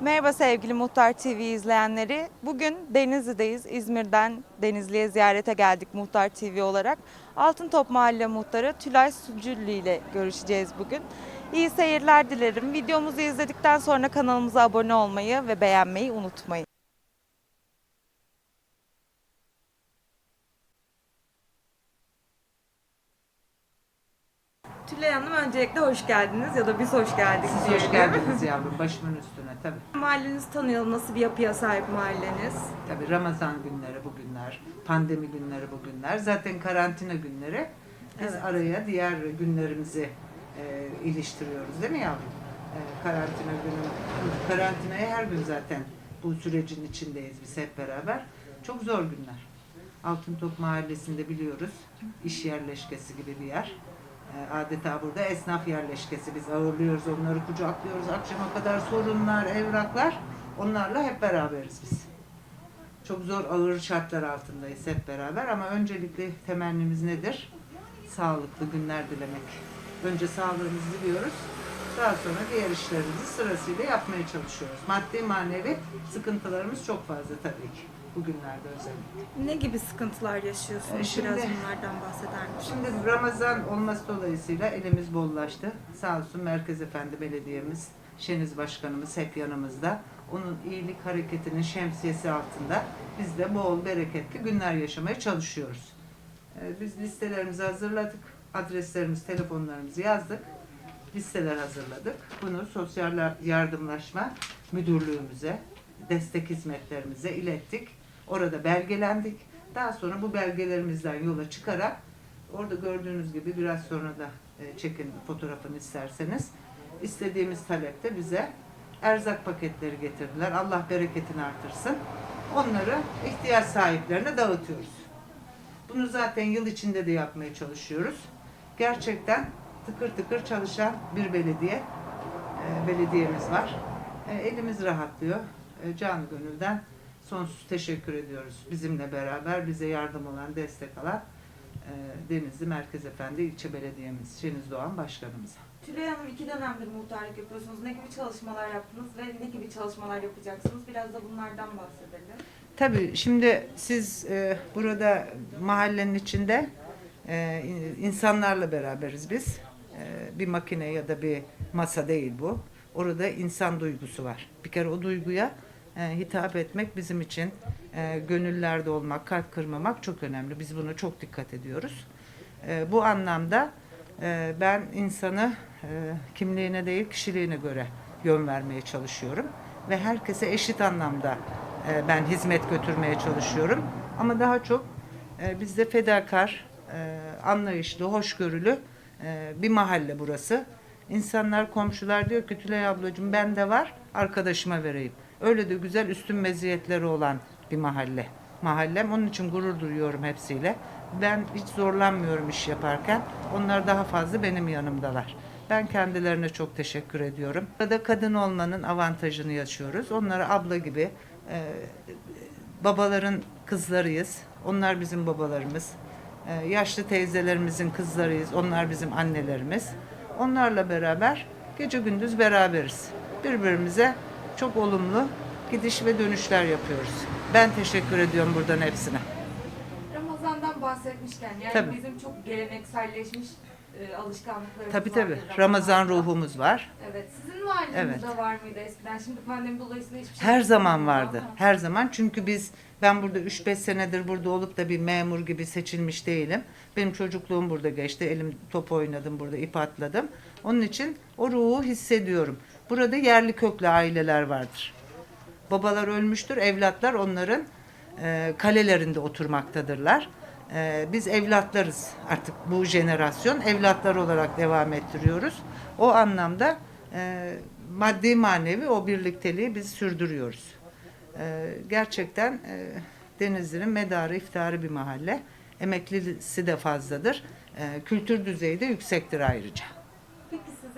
Merhaba sevgili Muhtar TV izleyenleri. Bugün Denizli'deyiz. İzmir'den Denizli'ye ziyarete geldik Muhtar TV olarak. Altıntop Mahalle Muhtarı Tülay Sucülli ile görüşeceğiz bugün. İyi seyirler dilerim. Videomuzu izledikten sonra kanalımıza abone olmayı ve beğenmeyi unutmayın. Tülay Hanım öncelikle hoş geldiniz ya da biz hoş geldik. Siz hoş geldiniz yavrum başımın üstüne tabii. Mahallenizi tanıyalım. Nasıl bir yapıya sahip mahalleniz? Tabii Ramazan günleri bugünler, pandemi günleri bugünler, zaten karantina günleri. Biz Evet. araya diğer günlerimizi e, iliştiriyoruz değil mi yavrum? E, karantina günü, karantinaya her gün zaten bu sürecin içindeyiz biz hep beraber. Çok zor günler. Altıntop Mahallesi'nde biliyoruz iş yerleşkesi gibi bir yer. E, adeta burada esnaf yerleşkesi. Biz ağırlıyoruz, onları kucaklıyoruz. Akşama kadar sorunlar, evraklar. Onlarla hep beraberiz biz. Çok zor, ağır şartlar altındayız hep beraber ama öncelikli temennimiz nedir? Sağlıklı günler dilemek. Önce sağlığımızı diliyoruz. Daha sonra diğer işlerimizi sırasıyla yapmaya çalışıyoruz. Maddi manevi sıkıntılarımız çok fazla tabii ki. Bugünlerde özellikle. Ne gibi sıkıntılar yaşıyorsunuz? Ee, şimdi- Biraz bunlardan bahseder misiniz? Şimdi Ramazan olması dolayısıyla elimiz bollaştı. Sağ olsun Merkez Efendi Belediye'miz, Şeniz Başkanımız hep yanımızda. Onun iyilik hareketinin şemsiyesi altında biz de bol bereketli günler yaşamaya çalışıyoruz. Ee, Biz listelerimizi hazırladık. Adreslerimiz, telefonlarımızı yazdık. Listeler hazırladık. Bunu Sosyal Yardımlaşma Müdürlüğümüze, destek hizmetlerimize ilettik. Orada belgelendik. Daha sonra bu belgelerimizden yola çıkarak orada gördüğünüz gibi biraz sonra da e, çekin fotoğrafını isterseniz istediğimiz talepte bize erzak paketleri getirdiler. Allah bereketini artırsın. Onları ihtiyaç sahiplerine dağıtıyoruz. Bunu zaten yıl içinde de yapmaya çalışıyoruz. Gerçekten tıkır tıkır çalışan bir belediye, e, belediyemiz var. E, elimiz rahatlıyor. Canı gönülden sonsuz teşekkür ediyoruz. Bizimle beraber bize yardım olan, destek alan e, Denizli Merkez Efendi İlçe Belediyemiz, Şeniz Doğan Başkanımıza. Tülay Hanım iki dönemdir muhtarlık yapıyorsunuz. Ne gibi çalışmalar yaptınız ve ne gibi çalışmalar yapacaksınız? Biraz da bunlardan bahsedelim. Tabii şimdi siz e, burada mahallenin içinde e, in- insanlarla beraberiz biz. E, bir makine ya da bir masa değil bu. Orada insan duygusu var. Bir kere o duyguya hitap etmek bizim için e, gönüllerde olmak, kalp kırmamak çok önemli. Biz buna çok dikkat ediyoruz. E, bu anlamda e, ben insanı e, kimliğine değil kişiliğine göre yön vermeye çalışıyorum ve herkese eşit anlamda e, ben hizmet götürmeye çalışıyorum. Ama daha çok e, bizde fedakar, e, anlayışlı, hoşgörülü e, bir mahalle burası. İnsanlar, komşular diyor ki Tülay ablacığım bende var, arkadaşıma vereyim. Öyle de güzel üstün meziyetleri olan bir mahalle. Mahallem onun için gurur duyuyorum hepsiyle. Ben hiç zorlanmıyorum iş yaparken. Onlar daha fazla benim yanımdalar. Ben kendilerine çok teşekkür ediyorum. Burada kadın olmanın avantajını yaşıyoruz. Onlara abla gibi e, babaların kızlarıyız. Onlar bizim babalarımız. E, yaşlı teyzelerimizin kızlarıyız. Onlar bizim annelerimiz. Onlarla beraber gece gündüz beraberiz. Birbirimize çok olumlu gidiş ve dönüşler yapıyoruz. Ben teşekkür ediyorum buradan hepsine. Ramazan'dan bahsetmişken yani Tabii. bizim çok gelenekselleşmiş e, alışkanlıklarımız Tabii var. tabii. Ramazan ruhumuz var. Evet. Sizin mahallenizde Evet. var mıydı eskiden? Şimdi pandemi dolayısıyla hiçbir şey Her zaman ama- vardı. Her zaman çünkü biz ben burada 3-5 senedir burada olup da bir memur gibi seçilmiş değilim. Benim çocukluğum burada geçti. Elim top oynadım burada, ip atladım. Onun için o ruhu hissediyorum. Burada yerli köklü aileler vardır. Babalar ölmüştür, evlatlar onların e, kalelerinde oturmaktadırlar. E, biz evlatlarız artık bu jenerasyon evlatlar olarak devam ettiriyoruz. O anlamda e, maddi manevi o birlikteliği biz sürdürüyoruz. E, gerçekten e, Denizli'nin medarı iftiharı bir mahalle. Emeklisi de fazladır. E, kültür düzeyi de yüksektir ayrıca.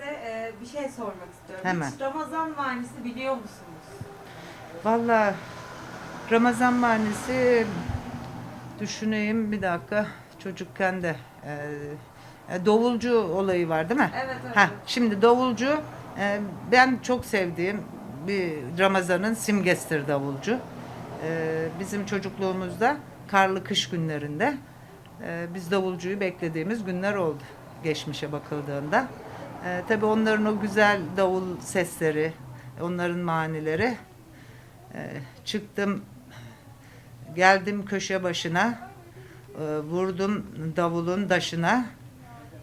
Size e, bir şey sormak istiyorum. Hemen. Hiç Ramazan Mahallesi biliyor musunuz? Vallahi Ramazan Mahallesi düşüneyim bir dakika çocukken de e, e, davulcu olayı var değil mi? Evet evet. Ha, şimdi davulcu e, ben çok sevdiğim bir Ramazan'ın simgesidir davulcu. Ee, bizim çocukluğumuzda karlı kış günlerinde e, biz davulcuyu beklediğimiz günler oldu geçmişe bakıldığında. Ee, tabii onların o güzel davul sesleri, onların manileri e, çıktım geldim köşe başına e, vurdum davulun daşına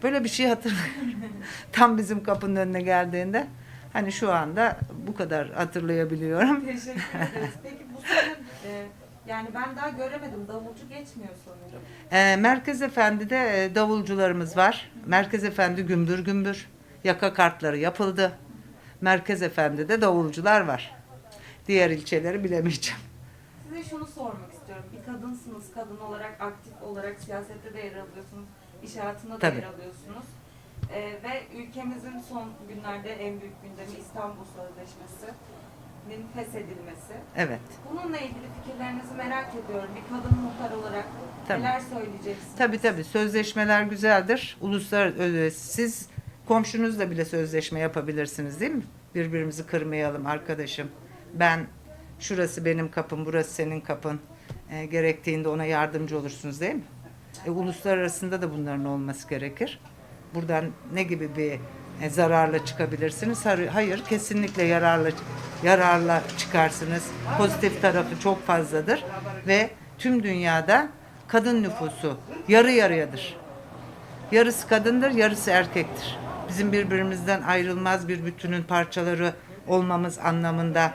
böyle bir şey hatırlıyorum tam bizim kapının önüne geldiğinde hani şu anda bu kadar hatırlayabiliyorum Teşekkür ederiz. Peki bu sene e, yani ben daha göremedim. Davulcu geçmiyor sanırım. E, Merkez Efendi'de e, davulcularımız var Merkez Efendi gümbür gümbür yaka kartları yapıldı Merkez Efendi'de davulcular var diğer ilçeleri bilemeyeceğim Size şunu sormak istiyorum. Bir kadınsınız. Kadın olarak aktif olarak siyasette de yer alıyorsunuz. İş hayatında da Tabii. yer alıyorsunuz. Ee, ve ülkemizin son günlerde en büyük gündemi İstanbul Sözleşmesi'nin feshedilmesi. evet Bununla ilgili fikirlerinizi merak ediyorum. Bir kadın muhtar olarak Tabii. neler söyleyeceksiniz? Tabii tabii sözleşmeler güzeldir. Uluslararası siz komşunuzla bile sözleşme yapabilirsiniz değil mi? Birbirimizi kırmayalım arkadaşım. Ben şurası benim kapım, burası senin kapın. E, gerektiğinde ona yardımcı olursunuz değil mi? E, uluslararasında da bunların olması gerekir. Buradan ne gibi bir e, zararla çıkabilirsiniz? Hayır, kesinlikle yararla yararla çıkarsınız. Pozitif tarafı çok fazladır ve tüm dünyada kadın nüfusu yarı yarıyadır. Yarısı kadındır, yarısı erkektir. Bizim birbirimizden ayrılmaz bir bütünün parçaları olmamız anlamında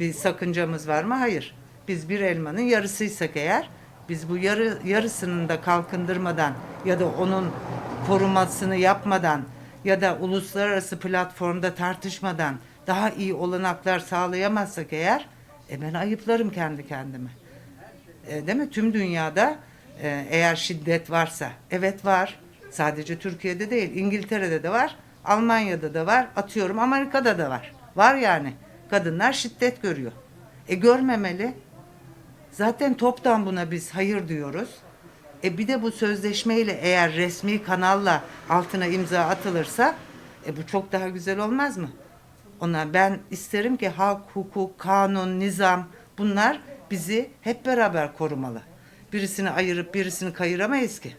bir sakıncamız var mı? Hayır. Biz bir elmanın yarısıysak eğer, biz bu yarı yarısının da kalkındırmadan ya da onun korumasını yapmadan ya da uluslararası platformda tartışmadan daha iyi olanaklar sağlayamazsak eğer, e ben ayıplarım kendi kendime. E, değil mi? Tüm dünyada e, eğer şiddet varsa, evet var. Sadece Türkiye'de değil, İngiltere'de de var, Almanya'da da var, atıyorum Amerika'da da var. Var yani. Kadınlar şiddet görüyor. E görmemeli. Zaten toptan buna biz hayır diyoruz. E bir de bu sözleşmeyle eğer resmi kanalla altına imza atılırsa e bu çok daha güzel olmaz mı? Ona ben isterim ki hak, hukuk, kanun, nizam bunlar bizi hep beraber korumalı. Birisini ayırıp birisini kayıramayız ki.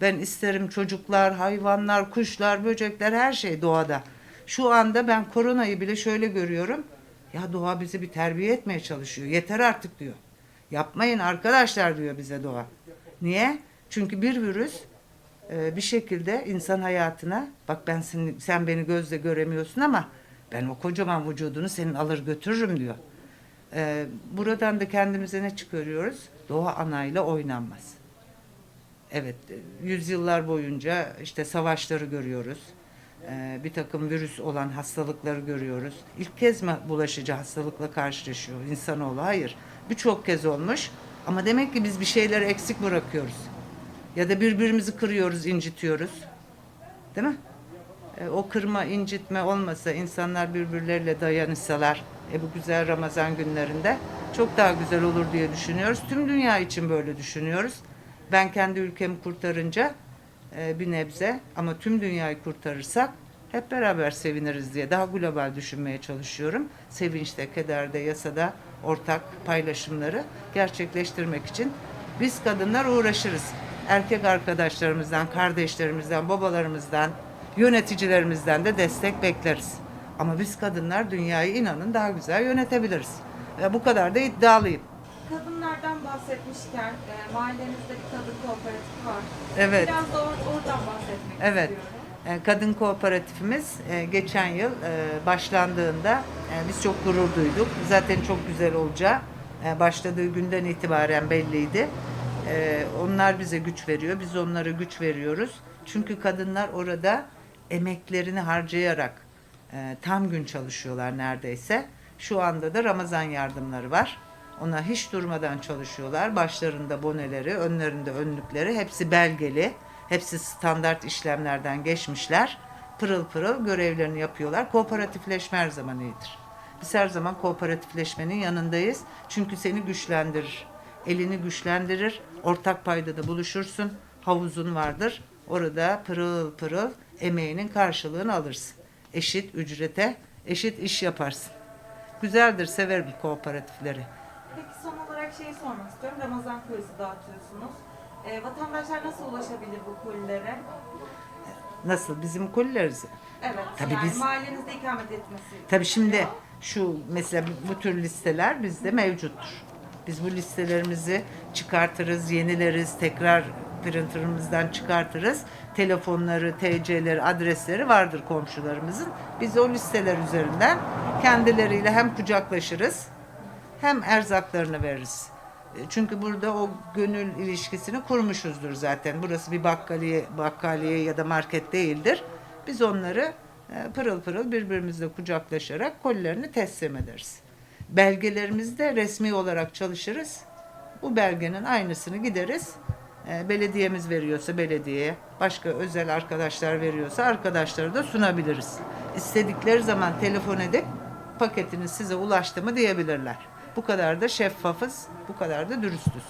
Ben isterim çocuklar, hayvanlar, kuşlar, böcekler her şey doğada. Şu anda ben koronayı bile şöyle görüyorum. Ya doğa bizi bir terbiye etmeye çalışıyor. Yeter artık diyor. Yapmayın arkadaşlar diyor bize doğa. Niye? Çünkü bir virüs e, bir şekilde insan hayatına bak ben seni, sen beni gözle göremiyorsun ama ben o kocaman vücudunu senin alır götürürüm diyor. E, buradan da kendimize ne çıkarıyoruz? Doğa anayla oynanmaz. Evet, yüzyıllar boyunca işte savaşları görüyoruz. E, bir takım virüs olan hastalıkları görüyoruz. İlk kez mi bulaşıcı hastalıkla karşılaşıyor insanoğlu? Hayır. Birçok kez olmuş. Ama demek ki biz bir şeyleri eksik bırakıyoruz. Ya da birbirimizi kırıyoruz, incitiyoruz. Değil mi? E, o kırma, incitme olmasa, insanlar birbirleriyle dayanışsalar, e, bu güzel Ramazan günlerinde çok daha güzel olur diye düşünüyoruz. Tüm dünya için böyle düşünüyoruz. Ben kendi ülkemi kurtarınca e, bir nebze ama tüm dünyayı kurtarırsak hep beraber seviniriz diye daha global düşünmeye çalışıyorum. Sevinçte, kederde, yasada ortak paylaşımları gerçekleştirmek için biz kadınlar uğraşırız. Erkek arkadaşlarımızdan, kardeşlerimizden, babalarımızdan, yöneticilerimizden de destek bekleriz. Ama biz kadınlar dünyayı inanın daha güzel yönetebiliriz. Ve bu kadar da iddialıyım. Kadınlardan bahsetmişken e, mahallenizde bir kadın kooperatifi var. Evet. Biraz da or- oradan bahsetmek Evet. istiyorum. E, Kadın kooperatifimiz e, geçen yıl e, başlandığında e, biz çok gurur duyduk. Zaten çok güzel olacağı e, başladığı günden itibaren belliydi. E, Onlar bize güç veriyor, biz onlara güç veriyoruz. Çünkü kadınlar orada emeklerini harcayarak e, tam gün çalışıyorlar neredeyse. Şu anda da Ramazan yardımları var. Ona hiç durmadan çalışıyorlar. Başlarında boneleri, önlerinde önlükleri hepsi belgeli. Hepsi standart işlemlerden geçmişler. Pırıl pırıl görevlerini yapıyorlar. Kooperatifleşme her zaman iyidir. Biz her zaman kooperatifleşmenin yanındayız. Çünkü seni güçlendirir. Elini güçlendirir. Ortak paydada buluşursun. Havuzun vardır. Orada pırıl pırıl emeğinin karşılığını alırsın. Eşit ücrete, eşit iş yaparsın. Güzeldir, severim kooperatifleri. Peki son olarak şeyi sormak istiyorum. Ramazan kolisi dağıtıyorsunuz. Ee, vatandaşlar nasıl ulaşabilir bu kolilere? Nasıl bizim kolileriz? Evet. Tabii yani biz- mahallenizde ikamet etmesi. Tabii şimdi şu mesela bu tür listeler bizde mevcuttur. Biz bu listelerimizi çıkartırız, yenileriz, tekrar printerımızdan çıkartırız. Telefonları, TC'leri, adresleri vardır komşularımızın. Biz o listeler üzerinden kendileriyle hem kucaklaşırız hem erzaklarını veririz. E, Çünkü burada o gönül ilişkisini kurmuşuzdur zaten. Burası bir bakkaliye, bakkaliye ya da market değildir. Biz onları e, pırıl pırıl birbirimizle kucaklaşarak kolilerini teslim ederiz. Belgelerimizde resmi olarak çalışırız. Bu belgenin aynısını gideriz. E, Belediyemiz veriyorsa belediyeye, başka özel arkadaşlar veriyorsa arkadaşlara da sunabiliriz. İstedikleri zaman telefon edip paketiniz size ulaştı mı diyebilirler. Bu kadar da şeffafız, bu kadar da dürüstüz.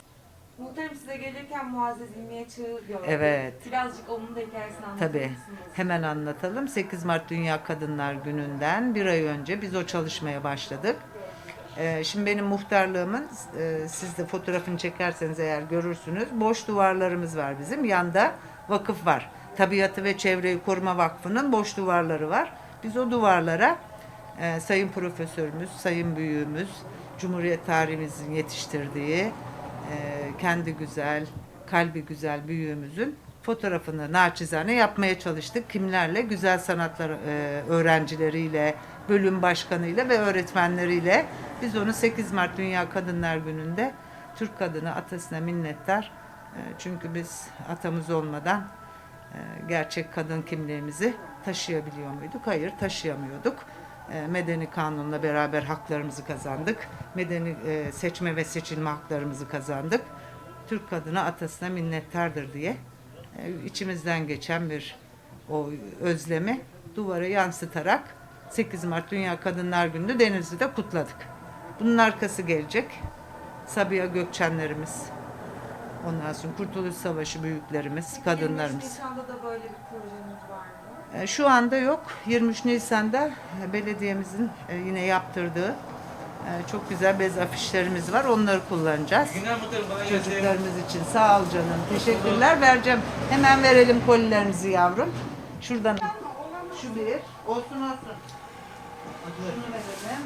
Muhtarım size gelirken Muazzez İlmiye Çığ gördüm. Evet. Birazcık onun da hikayesini anlatır Tabii. mısınız? Hemen anlatalım. 8 Mart Dünya Kadınlar Günü'nden bir ay önce biz o çalışmaya başladık. Ee, şimdi benim muhtarlığımın, e, siz de fotoğrafını çekerseniz eğer görürsünüz, boş duvarlarımız var bizim. Yanda vakıf var. Tabiatı ve Çevreyi Koruma Vakfı'nın boş duvarları var. Biz o duvarlara e, Sayın Profesörümüz, Sayın Büyüğümüz, Cumhuriyet tarihimizin yetiştirdiği e, kendi güzel, kalbi güzel büyüğümüzün fotoğrafını naçizane yapmaya çalıştık. Kimlerle? Güzel sanatlar e, öğrencileriyle, bölüm başkanıyla ve öğretmenleriyle. Biz onu 8 Mart Dünya Kadınlar Günü'nde Türk kadını atasına minnettar. E, çünkü biz atamız olmadan gerçek kadın kimliğimizi taşıyabiliyor muyduk? Hayır, taşıyamıyorduk. E, Medeni kanunla beraber haklarımızı kazandık. Medeni e, seçme ve seçilme haklarımızı kazandık. Türk kadını atasına minnettardır diye e, içimizden geçen bir o özlemi duvara yansıtarak 8 Mart Dünya Kadınlar Günü'nü Denizli'de kutladık. Bunun arkası gelecek. Sabiha Gökçenlerimiz, ondan sonra Kurtuluş Savaşı büyüklerimiz, kadınlarımız. 23 Nisan'da da böyle bir projeniz var Şu anda yok. 23 Nisan'da e, belediyemizin e, yine yaptırdığı e, çok güzel bez afişlerimiz var. Onları kullanacağız. Çocuklarımız için. Sağ ol canım. Teşekkürler. Vereceğim. Hemen verelim kolilerinizi yavrum. Şuradan. Şu bir. Olsun olsun. Şunu verelim.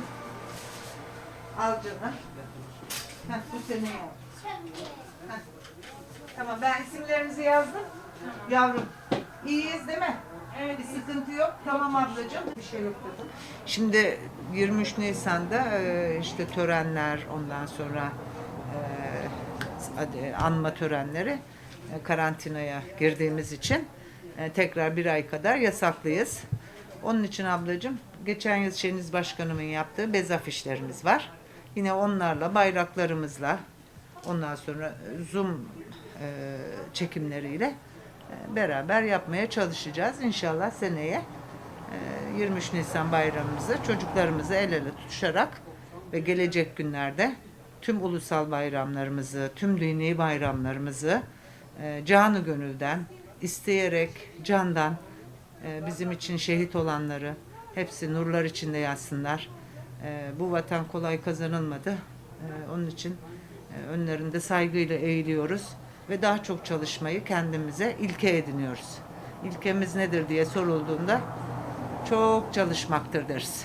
Al canım. Heh, bu senin. Tamam ben isimlerinizi yazdım. Yavrum. İyiyiz değil mi? Evet. Bir sıkıntı yok. Tamam ablacığım. Bir şey yok dedim. Şimdi 23 Nisan'da e, işte törenler ondan sonra e, anma törenleri e, karantinaya girdiğimiz için tekrar bir ay kadar yasaklıyız. Onun için ablacığım geçen yıl Şeniz Başkanımın yaptığı bez afişlerimiz var. Yine onlarla bayraklarımızla ondan sonra Zoom çekimleriyle beraber yapmaya çalışacağız. İnşallah seneye e, 23 Nisan bayramımızı çocuklarımızı el ele tutuşarak ve gelecek günlerde tüm ulusal bayramlarımızı, tüm dini bayramlarımızı e, canı gönülden, isteyerek, candan e, bizim için şehit olanları hepsi nurlar içinde yatsınlar. E, Bu vatan kolay kazanılmadı. Onun için önlerinde saygıyla eğiliyoruz ve daha çok çalışmayı kendimize ilke ediniyoruz. İlkemiz nedir diye sorulduğunda çok çalışmaktır deriz.